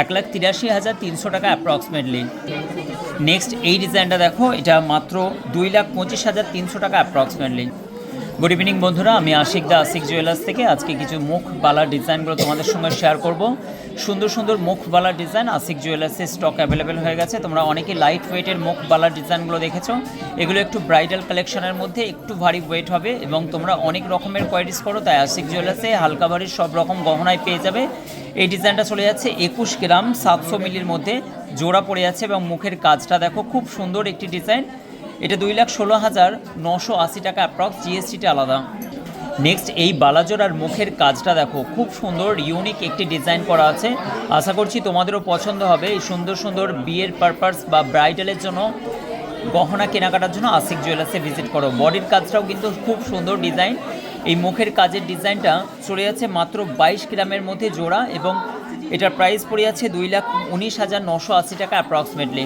এক লাখ তিরাশি হাজার তিনশো টাকা অ্যাপ্রক্সিমেটলি নেক্সট এই ডিজাইনটা দেখো, এটা মাত্র দুই লাখ পঁচিশ হাজার তিনশো টাকা অ্যাপ্রক্সিমেটলি গুড ইভিনিং বন্ধুরা। আমি আশিক দা, আশিক জুয়েলার্স থেকে। আজকে কিছু মুখ বালার ডিজাইনগুলো তোমাদের সঙ্গে শেয়ার করব। সুন্দর সুন্দর মুখ বালার ডিজাইন আশিক জুয়েলার্সের স্টক অ্যাভেলেবেল হয়ে গেছে। তোমরা অনেকে লাইট ওয়েটের মুখ বালার ডিজাইনগুলো দেখেছ। এগুলো একটু ব্রাইডাল কালেকশনের মধ্যে একটু ভারী ওয়েট হবে এবং তোমরা অনেক রকমের কোয়ারিজ করো, তাই আশিক জুয়েলার্সে হালকা ভারী সব রকম গহনায় পেয়ে যাবে। এই ডিজাইনটা চলে যাচ্ছে একুশ গ্রাম সাতশো মিলির মধ্যে। জোড়া পড়ে যাচ্ছে এবং মুখের কাজটা দেখো, খুব সুন্দর একটি ডিজাইন। এটা দুই লাখ ষোলো হাজার নশো আশি টাকা অ্যাপ্রক্স জিএসটিটা আলাদা। নেক্সট এই বালাজোড়ার মুখের কাজটা দেখো। খুব সুন্দর ইউনিক একটি ডিজাইন করা আছে। আশা করছি তোমাদেরও পছন্দ হবে। এই সুন্দর সুন্দর বিয়ের পারপাস বা ব্রাইডালের জন্য গহনা কেনাকাটার জন্য আশিক জুয়েলার্সে ভিজিট করো। বডির কাজটাও কিন্তু খুব সুন্দর ডিজাইন এই মুখের কাজের ডিজাইনটা চলে যাচ্ছে মাত্র বাইশ গ্রামের মধ্যে জোড়া এবং এটার প্রাইস পড়ে যাচ্ছে দুই লাখ উনিশ হাজার নশো আশি টাকা অ্যাপ্রক্সিমেটলি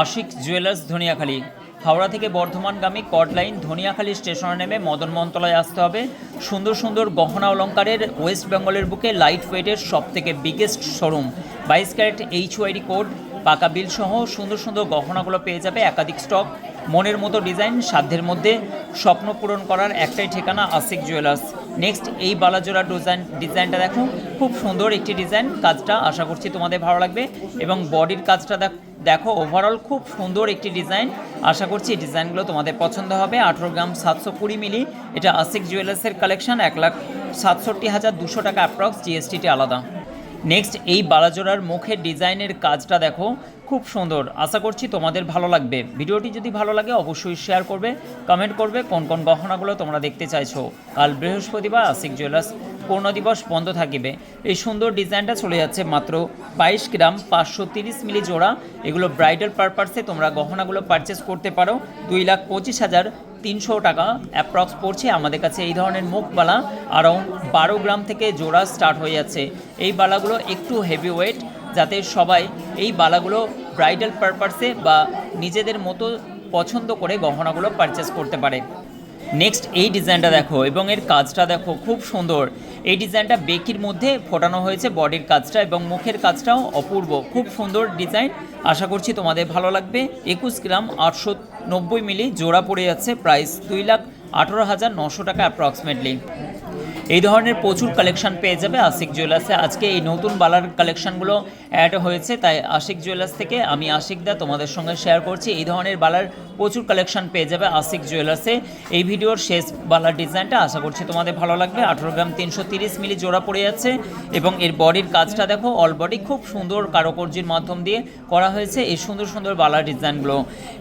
আশিক জুয়েলার্স ধনিয়াখালী। হাওড়া থেকে বর্ধমানগামী কট লাইন ধনিয়াখালী স্টেশনে নেমে মদন মন্তলায় আসতে হবে। সুন্দর সুন্দর গহনা অলঙ্কারের ওয়েস্ট বেঙ্গলের বুকে লাইট ওয়েটের সব থেকে বিগেস্ট শোরুম বাইশ ক্যারেট এইচ ওয়াইডি কোড, পাকা বিল সহ সুন্দর সুন্দর গহনাগুলো পেয়ে যাবে একাধিক স্টক মনের মতো ডিজাইন সাধ্যের মধ্যে স্বপ্ন পূরণ করার একটাই ঠিকানা আশিক জুয়েলার্স। নেক্সট এই বালাজোড়া ডিজাইন ডিজাইনটা দেখো। খুব সুন্দর একটি ডিজাইন কাজটা আশা করছি তোমাদের ভালো লাগবে এবং বডির কাজটা দেখ দেখো ওভারঅল খুব সুন্দর একটি ডিজাইন আশা করছি এই ডিজাইনগুলো তোমাদের পছন্দ হবে। আঠেরো গ্রাম সাতশো কুড়ি মিলি। এটা আশিক জুয়েলার্সের কালেকশন এক লাখ সাতষট্টি হাজার দুশো টাকা অ্যাপ্রক্স জিএসটিটি আলাদা। নেক্সট এই বালাজোড়ার মুখের ডিজাইনের কাজটা দেখো, খুব সুন্দর। আশা করছি তোমাদের ভালো লাগবে। ভিডিওটি যদি ভালো লাগে, অবশ্যই শেয়ার করবে কমেন্ট করবে, কোন কোন গহনাগুলো তোমরা দেখতে চাইছো। কাল বৃহস্পতিবার আশিক জুয়েলার্স পূর্ণ দিবস বন্ধ থাকিবে। এই সুন্দর ডিজাইনটা চলে যাচ্ছে মাত্র বাইশ গ্রাম পাঁচশো তিরিশ মিলি জোড়া। এগুলো ব্রাইডাল পারপাসে তোমরা গহনাগুলো পারচেস করতে পারো। দুই লাখ পঁচিশ হাজার তিনশো টাকা অ্যাপ্রক্স পড়ছে আমাদের কাছে এই ধরনের মুখবালা আরাউন্ড বারো গ্রাম থেকে জোড়া স্টার্ট হয়ে যাচ্ছে। এই বালাগুলো একটু হেভি ওয়েট যাতে সবাই এই বালাগুলো ব্রাইডাল পারপাসে বা নিজেদের মতো পছন্দ করে গহনাগুলো পারচেস করতে পারে। নেক্সট এই ডিজাইনটা দেখো এবং এর কাজটা দেখো, খুব সুন্দর। এই ডিজাইনটা বেকির মধ্যে ফোটানো হয়েছে বডির কাজটা এবং মুখের কাজটাও অপূর্ব। খুব সুন্দর ডিজাইন। আশা করছি তোমাদের ভালো লাগবে। একুশ গ্রাম আটশো নব্বই মিলি জোড়া পড়ে যাচ্ছে। প্রাইস দুই লাখ আঠারো হাজার নশো টাকা অ্যাপ্রক্সিমেটলি এই ধরনের প্রচুর কালেকশন পেয়ে যাবে আশিক জুয়েলার্সে আজকে এই নতুন বালার কালেকশনগুলো অ্যাড হয়েছে, তাই আশিক জুয়েলার্স থেকে আমি আশিক দা তোমাদের সঙ্গে শেয়ার করছি। এই ধরনের বালার প্রচুর কালেকশন পেয়ে যাবে আশিক জুয়েলার্সে। এই ভিডিওর শেষ বালার ডিজাইনটা আশা করছি তোমাদের ভালো লাগবে। আঠেরো গ্রাম তিনশো তিরিশ মিলি জোড়া পড়ে যাচ্ছে এবং এর বডির কাজটা দেখো অল বডি খুব সুন্দর কারুকার্যের মাধ্যম দিয়ে করা হয়েছে এই সুন্দর সুন্দর বালার ডিজাইনগুলো।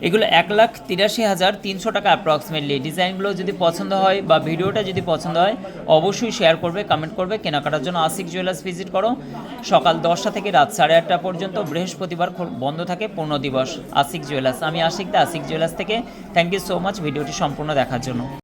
এগুলো এক লাখ তিরাশি হাজার তিনশো টাকা অ্যাপ্রক্সিমেটলি ডিজাইনগুলো যদি পছন্দ হয় বা ভিডিওটা যদি পছন্দ হয়, অবশ্যই শেয়ার করবে কমেন্ট করবে, কেনাকাটার জন্য আশিক জুয়েলার্স ভিজিট করো। সকাল দশটা থেকে রাত সাড়ে আটটা পর্যন্ত বৃহস্পতিবার বন্ধ থাকে পূর্ণ দিবস। আশিক জুয়েলার্স। আমি আশিক দা, আশিক জুয়েলার্স থেকে। থ্যাংক ইউ সো মাচ ভিডিওটি সম্পূর্ণ দেখার জন্য।